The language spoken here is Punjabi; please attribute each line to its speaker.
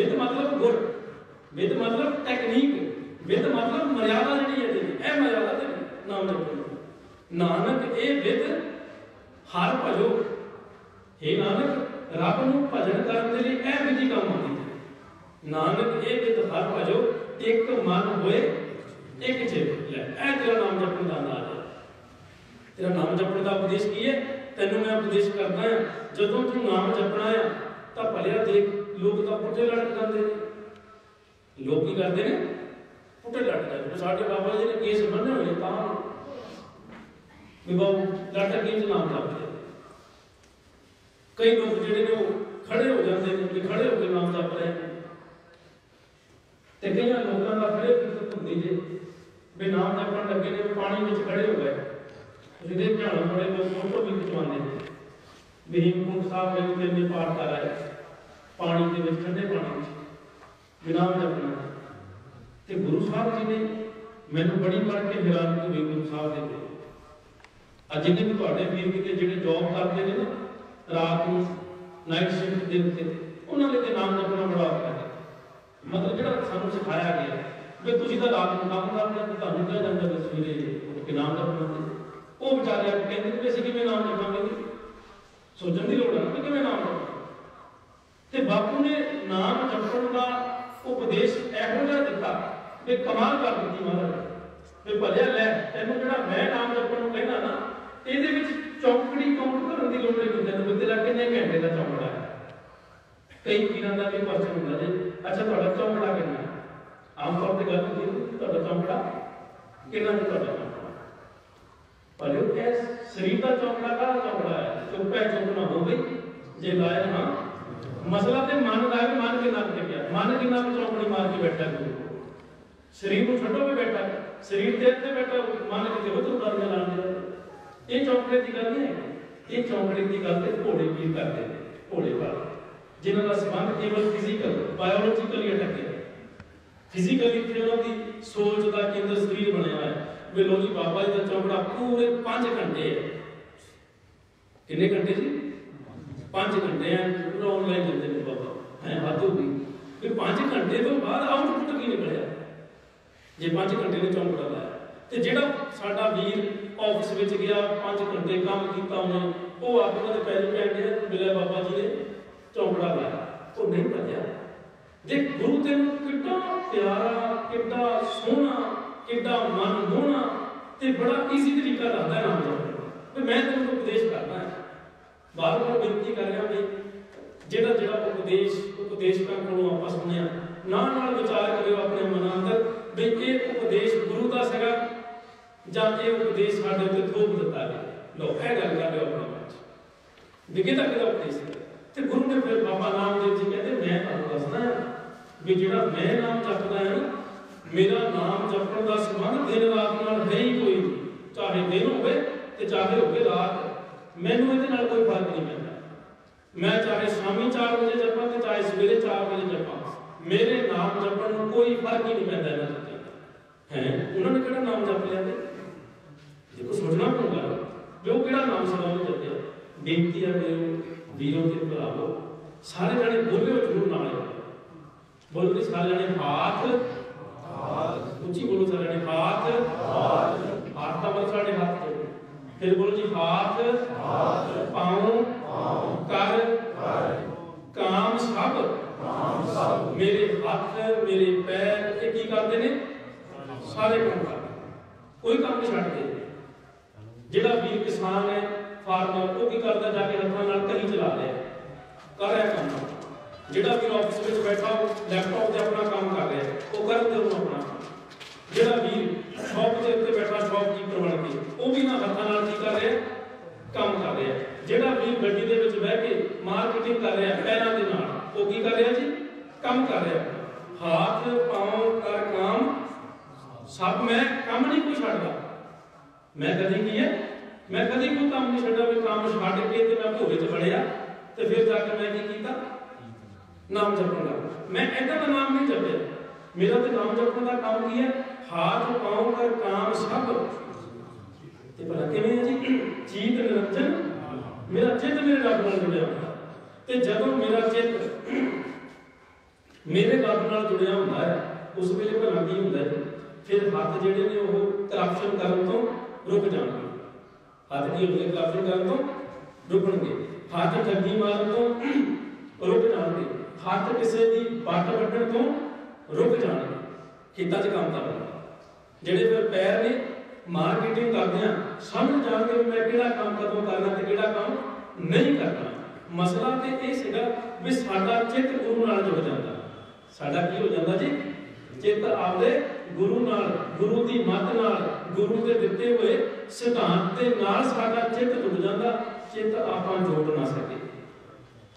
Speaker 1: ਵਿਦ ਮਤਲਬ ਗੁਰ, ਵਿਦ ਮਤਲਬ ਟੈਕਨੀਕ ਵਿਦ ਮਤਲਬ ਮਰਿਆਦਾ ਜਿਹੜੀ ਹੈ ਜੀ ਇਹ ਮਰਿਆਦਾ ਤੇ ਨਾਮ ਜਪਣ ਨਾਨਕ, ਇਹ ਵਿਦ ਹਰ ਭਜੋ। हे ਨਾਨਕ, ਰੱਬ ਨੂੰ ਭਜਨ ਕਰਨ ਦੇ ਲਈ ਇਹ ਵਿਧੀ ਕੰਮ ਆਉਂਦੀ ਹੈ। ਨਾਨਕ, ਇਹ ਵਿਦ ਹਰ ਭਜੋ, ਇੱਕ ਮਨ ਹੋਏ, ਇੱਕ ਚਿਤ ਲੈ। ਇਹ ਤੇਰਾ ਨਾਮ ਜਪਣ ਦਾ ਅੰਦਾਜ਼ ਹੈ। ਤੇਰਾ ਨਾਮ ਜਪਣ ਦਾ ਉਪਦੇਸ਼ ਕੀ ਹੈ? ਤੈਨੂੰ ਮੈਂ ਉਪਦੇਸ਼ ਕਰਦਾ ਹਾਂ, ਜਦੋਂ ਤੂੰ ਨਾਮ ਜਪਣਾ ਆ ਤਾਂ ਭਲਿਆ ਦੇਖ ਲੋਕ ਤਾਂ ਪੁੱਠੇ ਲੜਕ ਜਾਂਦੇ ਨੇ ਲੋਕ ਕੀ ਕਰਦੇ ਨੇ ਪੁੱਠੇ ਲੜਕ ਜਾਂਦੇ ਨੇ ਸਾਡੇ ਬਾਬਾ ਜੀ ਨੇ ਕੇਸ ਬੰਨੇ ਹੋਏ ਤਾਂ ਵੀ ਬਾਬੂ ਲੜਕ ਕੀ ਨਾਮ ਜਪਦੇ ਆ। ਕਈ ਲੋਕ ਜਿਹੜੇ ਨੇ ਉਹ ਖੜੇ ਹੋ ਜਾਂਦੇ ਨੇ ਕਿ ਖੜੇ ਹੋ ਕੇ ਨਾਮ ਜਪ ਰਹੇ ਨੇ ਤੇ ਕਈਆਂ ਲੋਕਾਂ ਦਾ ਖੜੇ ਫਿਰਤ ਹੁੰਦੀ ਜੇ ਵੀ ਨਾਮ ਜਪਣ ਲੱਗੇ ਨੇ ਵੀ ਪਾਣੀ ਵਿੱਚ ਖੜੇ ਹੋ ਗਏ ਤੁਸੀਂ ਦੇ ਧਿਆਨ ਬੜੇ ਲੋਕ ਫੋਟੋ ਵੀ ਖਿਚਵਾਉਂਦੇ ਨੇ ਵੀ ਹਿਮਕੁੰਡ ਸਾਹਿਬ ਵਿੱਚ ਤਿੰਨੇ ਪਾਠ ਕਰ ਆਏ ਪਾਣੀ ਦੇ ਵਿੱਚ, ਠੰਡੇ ਪਾਣੀ ਵਿੱਚ ਵੀ ਜਪਣਾ ਤੇ ਗੁਰੂ ਸਾਹਿਬ ਜੀ ਨੇ ਮੈਨੂੰ ਬੜੀ ਪੜ੍ਹ ਕੇ ਹੈਰਾਨੀ ਹੋਈ ਗੁਰੂ ਸਾਹਿਬ ਦੇ ਕੋਲ ਅੱਜ ਜਿੰਨੇ ਵੀ ਤੁਹਾਡੇ ਵੀਰ ਕਿਤੇ ਜਿਹੜੇ ਜੌਬ ਕਰਦੇ ਨੇ ਨਾ, ਰਾਤ ਨੂੰ ਨਾਈਟ ਸ਼ਿਫਟ ਦੇ ਉੱਤੇ, ਉਹਨਾਂ ਲਈ ਤੇ ਨਾਮ ਜਪਣਾ ਬੜਾ ਔਖਾ ਹੈ। ਮਤਲਬ ਜਿਹੜਾ ਸਾਨੂੰ ਸਿਖਾਇਆ ਗਿਆ, ਵੀ ਤੁਸੀਂ ਤਾਂ ਰਾਤ ਨੂੰ ਕੰਮ ਕਰਦੇ ਹੋ ਤੁਹਾਨੂੰ ਕਿਹਾ ਜਾਂਦਾ ਵੀ ਸਵੇਰੇ ਉੱਠ ਕੇ ਨਾਮ ਜਪਣਾ। ਉਹ ਵਿਚਾਰੇ ਆਪ ਕਹਿੰਦੇ ਵੀ ਅਸੀਂ ਕਿਵੇਂ ਨਾਮ ਜਪਾਂਗੇ ਸੋਚਣ ਦੀ ਲੋੜ ਹੈ ਨਾ ਕਿ ਕਿਵੇਂ ਨਾਮ ਜਪਾਂਗੇ ਤੇ ਬਾਪੂ ਨੇ ਨਾਮ ਜਪਣ ਦਾ ਉਪਦੇਸ਼ ਇਹੋ ਜਿਹਾ ਦਿੱਤਾ ਵੀ ਕਮਾਲ ਕਰ ਦਿੱਤੀ ਮਹਾਰਾਜ। ਵੀ ਭਲਿਆ ਲੈ, ਤੈਨੂੰ ਜਿਹੜਾ ਮੈਂ ਨਾਮ ਜਪਣ ਨੂੰ ਕਹਿੰਦਾ ਨਾ, ਇਹਦੇ ਵਿੱਚ ਚੌਂਕੜੀ ਕਾਊਂਟ ਕਰਨ ਦੀ ਲੋੜ ਨਹੀਂ ਹੁੰਦੀ, ਤੈਨੂੰ ਤੇਰਾ ਕਿੰਨੇ ਘੰਟੇ ਦਾ ਚੌਂਕੜਾ ਹੈ। ਕਈ ਪੀਰਾਂ ਦਾ ਵੀ ਕੁਐਸਚਨ ਹੁੰਦਾ ਜੀ, ਅੱਛਾ, ਤੁਹਾਡਾ ਚੌਂਕੜਾ ਕਿੰਨਾ ਆਮ ਤੌਰ ਤੇ ਗੱਲ ਹੁੰਦੀ ਤੁਹਾਡਾ ਚੌਂਕੜਾ ਕਿੰਨਾ ਹੈ ਤੁਹਾਡਾ ਚੌਂਕੜਾ ਇਹ ਸਰੀਰ ਦਾ ਚੌਂਕੜਾ ਕਾ ਚੌਂਕੜਾ ਹੈ? ਚੁੱਪੇ ਚੁੱਪਣਾ ਹੋ ਗਈ ਜੇ ਲਾਇਆ ਹਾਂ ਮਸਲਾ ਤੇ ਮਨ ਦਾ ਹੈ ਮਨ ਕਿੰਨਾ ਕੁ ਟਿਕਿਆ। ਮਨ ਕਿੰਨਾ ਕੁ ਮਾਰ ਕੇ ਬੈਠਾ ਹੈ ਸਰੀਰ ਨੂੰ ਛੱਡੋ ਵੀ ਬੈਠਾ ਸਰੀਰ ਦੇ ਉੱਤੇ ਬੈਠਾ ਮਨ ਕਿਤੇ ਉਧਰ ਉਧਰ ਲਾਣ ਇਹ ਚੌਂਕੜੇ ਦੀ ਗੱਲ ਨਹੀਂ ਹੈ ਇਹ ਚੌਂਕੜੇ ਦੀ ਗੱਲ ਤੇ ਘੋੜੇ ਵੀਰ ਕਰਦੇ ਨੇ, ਘੋੜੇ ਵਾਲੇ। ਜਿਨ੍ਹਾਂ ਦਾ ਸੰਬੰਧ ਕੇਵਲ ਫਿਜ਼ੀਕਲ ਬਾਇਓਲੋਜੀਕਲੀ ਅਟੈਕ ਫਿਜ਼ੀਕਲੀ ਤੇ ਉਹਨਾਂ ਦੀ ਸੋਚ ਦਾ ਕੇਂਦਰ ਸਰੀਰ ਬਣਿਆ ਹੋਇਆ ਹੈ। ਵੀ ਲੋ ਜੀ, ਬਾਬਾ ਜੀ ਦਾ ਚੌਂਕੜਾ ਪੂਰੇ 5 ਘੰਟੇ ਹੈ। ਕਿੰਨੇ ਘੰਟੇ ਜੀ? 5 ਘੰਟੇ ਆ ਪੂਰਾ ਆਨਲਾਈਨ ਦਿੰਦੇ ਨੇ ਬਾਬਾ? ਹੈ ਹੱਦ ਹੋ ਗਈ। ਵੀ 5 ਘੰਟੇ ਤੋਂ ਬਾਅਦ ਕੀ ਨਿਕਲਿਆ? ਜੇ 5 ਘੰਟੇ ਨੇ ਚੌਂਕੜਾ ਲਾਇਆ ਤੇ ਜਿਹੜਾ ਸਾਡਾ ਵੀਰ ਆਫਿਸ ਵਿੱਚ ਗਿਆ 5 ਘੰਟੇ ਕੰਮ ਕੀਤਾ ਉਹਨੇ, ਉਹ ਆਪਣੇ ਦੇ ਪੈਰ ਪੈਂਦੇ ਮਿਲਿਆ ਬਾਬਾ ਜੀ ਨੇ ਚੌਂਕੜਾ ਲਾਇਆ ਉਹ ਨਹੀਂ ਭੱਜਿਆ। ਜੇ ਗੁਰੂ ਤੈਨੂੰ ਕਿੰਨਾ ਪਿਆਰਾ ਕਿੰਨਾ ਸੋਹਣਾ ਕਿੰਨਾ ਮਨ ਮੋਹਣਾ ਤੇ ਬੜਾ ਈਜ਼ੀ ਤਰੀਕਾ ਦੱਸਦਾ ਨਾਮ ਜਪਣ ਤੇ ਮੈਂ ਤੈਨੂੰ ਉਪਦੇਸ਼ ਕਰਦਾ ਬਾਰ ਬਾਰ ਬੇਨਤੀ ਕਰ ਰਿਹਾ ਵੀ ਜਿਹੜਾ ਜਿਹੜਾ ਉਪਦੇਸ਼ ਉਪਦੇਸ਼ਕਾਂ ਕੋਲੋਂ ਆਪਾਂ ਸੁਣਿਆ ਨਾਲ ਨਾਲ ਵਿਚਾਰ ਕਰਿਓ ਆਪਣੇ ਮਨ ਅੰਦਰ ਵੀ ਇਹ ਉਪਦੇਸ਼ ਗੁਰੂ ਦਾ ਸੀਗਾ ਜਾਂ ਇਹ ਉਪਦੇਸ਼ ਸਾਡੇ ਉੱਤੇ ਥੋਪ ਦਿੱਤਾ ਗਿਆ। ਲੋ ਇਹ ਗੱਲ ਕਰ ਲਿਓ ਆਪਣੇ ਮਨ ਚ। ਵੀ ਕਿਹਦਾ ਕਿਹਦਾ ਉਪਦੇਸ਼ ਹੈ ਤੇ ਗੁਰੂ ਨੇ ਫਿਰ ਬਾਬਾ ਨਾਮਦੇਵ ਜੀ ਕਹਿੰਦੇ, ਮੈਂ ਤੁਹਾਨੂੰ ਦੱਸਦਾ ਵੀ ਜਿਹੜਾ ਮੈਂ ਨਾਮ ਜਪਦਾ ਹਾਂ ਮੇਰਾ ਨਾਮ ਜਪਣ ਦਾ ਸੰਬੰਧ ਦਿਨ ਰਾਤ ਨਾਲ ਹੈ ਕੋਈ ਚਾਹੇ ਦਿਨ ਹੋਵੇ ਤੇ ਚਾਹੇ ਹੋਵੇ ਰਾਤ। ਮੈਨੂੰ ਇਹਦੇ ਨਾਲ ਕੋਈ ਫ਼ਰਕ ਨਹੀਂ ਪੈਂਦਾ। ਮੈਂ ਚਾਹੇ ਸ਼ਾਮੀ 4 ਵਜੇ ਜਪਾਂ ਤੇ ਚਾਹੇ ਸਵੇਰੇ 4 ਵਜੇ ਜਪਾਂ ਮੇਰੇ ਨਾਮ ਜਪਣ ਨੂੰ ਕੋਈ ਫ਼ਰਕ ਹੀ ਨਹੀਂ ਪੈਂਦਾ ਇਹਨਾਂ ਦਾ। ਹੈ? ਉਹਨਾਂ ਨੇ ਕਿਹੜਾ ਨਾਮ ਜਪ ਲਿਆ ਤੇ? ਦੇਖੋ ਸੋਚਣਾ ਪਊਗਾ। ਵੀ ਉਹ ਕਿਹੜਾ ਨਾਮ ਸੀ ਉਹਨੇ ਜਪਿਆ? ਬੇਨਤੀ ਹੈ ਮੇਰੇ ਵੀਰੋ ਤੇ ਭਰਾਵੋ ਸਾਰੇ ਜਣੇ ਬੋਲਿਓ ਜ਼ਰੂਰ ਨਾਲ ਬੋਲੋ ਤੇ ਸਾਰੇ ਜਣੇ ਹਾਥ। ਹਾਥ ਉੱਚੀ ਬੋਲੋ ਸਾਰੇ ਜਣੇ ਹਾਥ। ਹਾਥ। ਹਾਥ ਦਾ ਮਤਲਬ ਸਾਡੇ ਹੱਥ ਫਿਰ ਬੋਲੋ ਜੀ ਹਾਥ। ਹਾਥ। ਪਾਉ। ਹੱਥ ਮੇਰੇ ਪੈਰ ਇਹ ਕੀ ਕਰਦੇ ਨੇ ਸਾਰੇ ਕੰਮ ਕਰਦੇ ਕੋਈ ਕੰਮ ਨਹੀਂ ਛੱਡਦੇ ਜਿਹੜਾ ਵੀਰ ਕਿਸਾਨ ਹੈ ਫਾਰਮਰ ਉਹ ਕੀ ਕਰਦਾ ਜਾ ਕੇ ਹੱਥਾਂ ਨਾਲ ਕਹੀ ਚਲਾ ਰਿਹਾ ਕਰ ਰਿਹਾ ਕੰਮ ਜਿਹੜਾ ਵੀਰ ਆਫਿਸ ਵਿੱਚ ਬੈਠਾ ਲੈਪਟਾਪ ਤੇ ਆਪਣਾ ਕੰਮ ਕਰ ਰਿਹਾ ਉਹ ਕਰਨ ਦੇ ਉਹਨੂੰ ਆਪਣਾ ਕੰਮ। ਜਿਹੜਾ ਵੀਰ ਸ਼ਾਪ ਦੇ ਉੱਤੇ ਬੈਠਾ ਸ਼ਾਪਕੀਪਰ ਬਣ ਕੇ ਉਹ ਵੀ ਨਾ ਹੱਥਾਂ ਨਾਲ ਕੀ ਕਰ ਰਿਹਾ ਕੰਮ ਕਰ ਰਿਹਾ ਜਿਹੜਾ ਵੀਰ ਗੱਡੀ ਦੇ ਵਿੱਚ ਬਹਿ ਕੇ ਮਾਰਕੀਟਿੰਗ ਕਰ ਰਿਹਾ ਪੈਰਾਂ ਦੇ ਨਾਲ ਉਹ ਕੀ ਕਰ ਰਿਹਾ ਜੀ ਕੰਮ ਕਰ ਰਿਹਾ ਹਾਥ, ਪਾਉ, ਕਰ ਕੰਮ। ਸਭ ਮੈਂ ਕੰਮ ਨਹੀਂ ਕੋਈ ਛੱਡਦਾ। ਮੈਂ ਕਦੀ ਕੀ ਹੈ? ਮੈਂ ਕਦੀ ਕੋਈ ਕੰਮ ਨਹੀਂ ਛੱਡਿਆ। ਵੀ ਕੰਮ ਛੱਡ ਕੇ ਤੇ ਮੈਂ ਭੋਰੇ 'ਚ ਵੜਿਆ ਤੇ ਫਿਰ ਜਾ ਕੇ ਮੈਂ ਕੀ ਕੀਤਾ? ਨਾਮ ਜਪਣ ਦਾ ਮੈਂ ਐਦਾਂ ਦਾ ਨਾਮ ਨਹੀਂ ਜਪਿਆ। ਮੇਰਾ ਤੇ ਨਾਮ ਜਪਣ ਦਾ ਕੰਮ ਕੀ ਹੈ? ਹਾਥ, ਪਾਉ, ਕਰ ਕਾਮ, ਸਭ। ਤੇ ਭਲਾ ਕਿਵੇਂ ਹੈ ਜੀ? ਚੀਤ ਨਿਰੰਜਨ। ਮੇਰਾ ਚਿੱਤ ਮੇਰੇ ਰੱਬ ਨਾਲ ਜੁੜਿਆ ਤੇ ਜਦੋਂ ਮੇਰਾ ਚਿੱਤ ਮੇਰੇ ਰੱਬ ਨਾਲ ਜੁੜਿਆ ਹੁੰਦਾ ਹੈ, ਉਸ ਵੇਲੇ ਭਲਾ ਕੀ ਹੁੰਦਾ ਹੈ? ਫਿਰ ਹੱਥ ਜਿਹੜੇ ਨੇ ਉਹ ਕਰਪਸ਼ਨ ਕਰਨ ਤੋਂ ਰੁਕ ਜਾਣਗੇ। ਹੱਥ ਕੀ ਹੁੰਦੇ ਕਰਪਸ਼ਨ ਕਰਨ ਤੋਂ ਰੁਕਣਗੇ। ਹੱਥ ਠੱਗੀ ਮਾਰਨ ਤੋਂ ਰੁਕ ਜਾਣਗੇ। ਹੱਥ ਕਿਸੇ ਦੀ ਪੱਟ ਵੱਢਣ ਤੋਂ ਰੁਕ ਜਾਣਗੇ। ਖੇਤਾਂ 'ਚ ਕੰਮ ਕਰਨਾ। ਜਿਹੜੇ ਫਿਰ ਪੈਰ ਨੇ ਮਾਰਕੀਟਿੰਗ ਕਰਦੇ ਆ ਸਮਝ ਜਾਣਗੇ ਮੈਂ ਕਿਹੜਾ ਕੰਮ ਕਦੋਂ ਕਰਨਾ ਤੇ ਕਿਹੜਾ ਕੰਮ ਨਹੀਂ ਕਰਨਾ। ਮਸਲਾ ਤੇ ਇਹ ਸੀਗਾ ਵੀ ਸਾਡਾ ਚਿੱਤ ਗੁਰੂ ਨਾਲ ਜੁੜ ਜਾਂਦਾ। ਸਾਡਾ ਕੀ ਹੋ ਜਾਂਦਾ ਜੀ? ਚਿੱਤ ਆਪਦੇ ਗੁਰੂ ਨਾਲ, ਗੁਰੂ ਦੀ ਮੱਤ ਨਾਲ, ਗੁਰੂ ਦੇ ਦਿੱਤੇ ਹੋਏ ਸਿਧਾਂਤ ਦੇ ਨਾਲ ਸਾਡਾ ਚਿੱਤ ਜੁੜ ਜਾਂਦਾ, ਚਿੱਤ ਆਪਾਂ ਜੋੜ ਨਾ ਸਕੇ